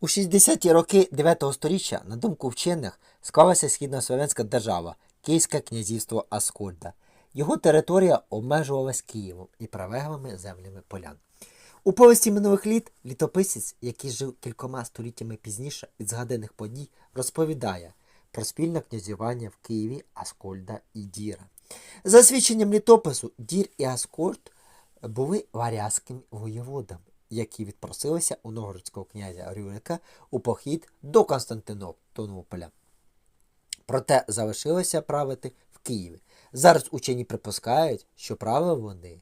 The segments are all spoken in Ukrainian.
У 60-ті роки 9 століття, на думку вчених, склалася східнослов'янська держава Київське князівство Аскольда. Його територія обмежувалась Києвом і прилеглими землями полян. У повісті минулих літ літописець, який жив кількома століттями пізніше від згаданих подій, розповідає про спільне князювання в Києві Аскольда і Діра. За свідченням літопису, Дір і Аскольд були варязькими воєводами, які відпросилися у новгородського князя Рюрика у похід до Константинополя. Проте залишилося правити в Києві. Зараз учені припускають, що правили вони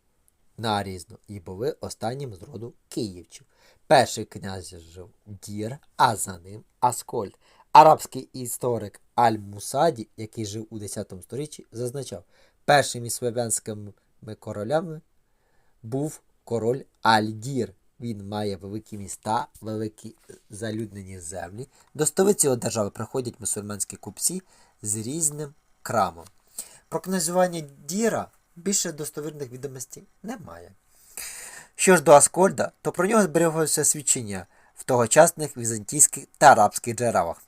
нарізно і були останнім з роду київчів. Перший князь жив Дір, а за ним Аскольд. Арабський історик Аль-Мусаді, який жив у 10 столітті, зазначав, першими слов'янськими королями був король Альдір. Він має великі міста, великі залюднені землі. До столиці його держави приходять мусульманські купці з різним крамом. Про князювання Діра більше достовірних відомостей немає. Що ж до Аскольда, то про нього збереглося свідчення в тогочасних візантійських та арабських джерелах.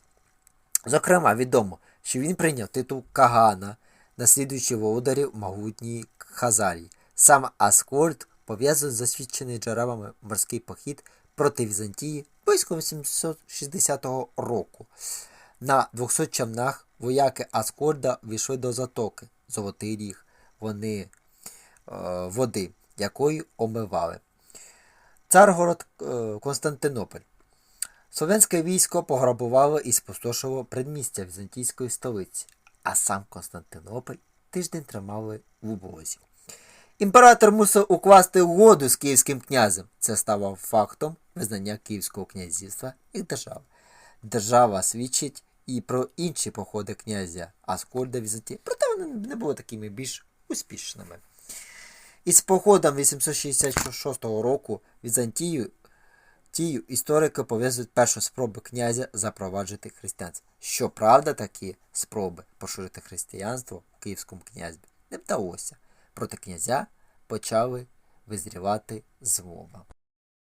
Зокрема, відомо, що він прийняв титул Кагана, наслідуючи володарів могутньої Хазарії. Сам Аскольд пов'язаний з засвідченими джерелами морський похід проти Візантії близько 860 року. На 200 човнах вояки Аскольда війшли до затоки Золотий Ріг. Вони е, води, якою омивали. Царгород е, Константинополь. Слов'янське військо пограбувало і спустошило предмістя візантійської столиці, а сам Константинополь тиждень тримали в убозі. Імператор мусив укласти угоду з київським князем. Це стало фактом визнання Київського князівства як держави. Держава свідчить і про інші походи князя Аскольда Візантії, проте вони не були такими більш успішними. Із походом 866 року Візантію Тію історики пов'язують першу спробу князя запроваджити християнство. Щоправда, такі спроби поширити християнство в Київському князі не вдалося. Проти князя почали визрівати змова.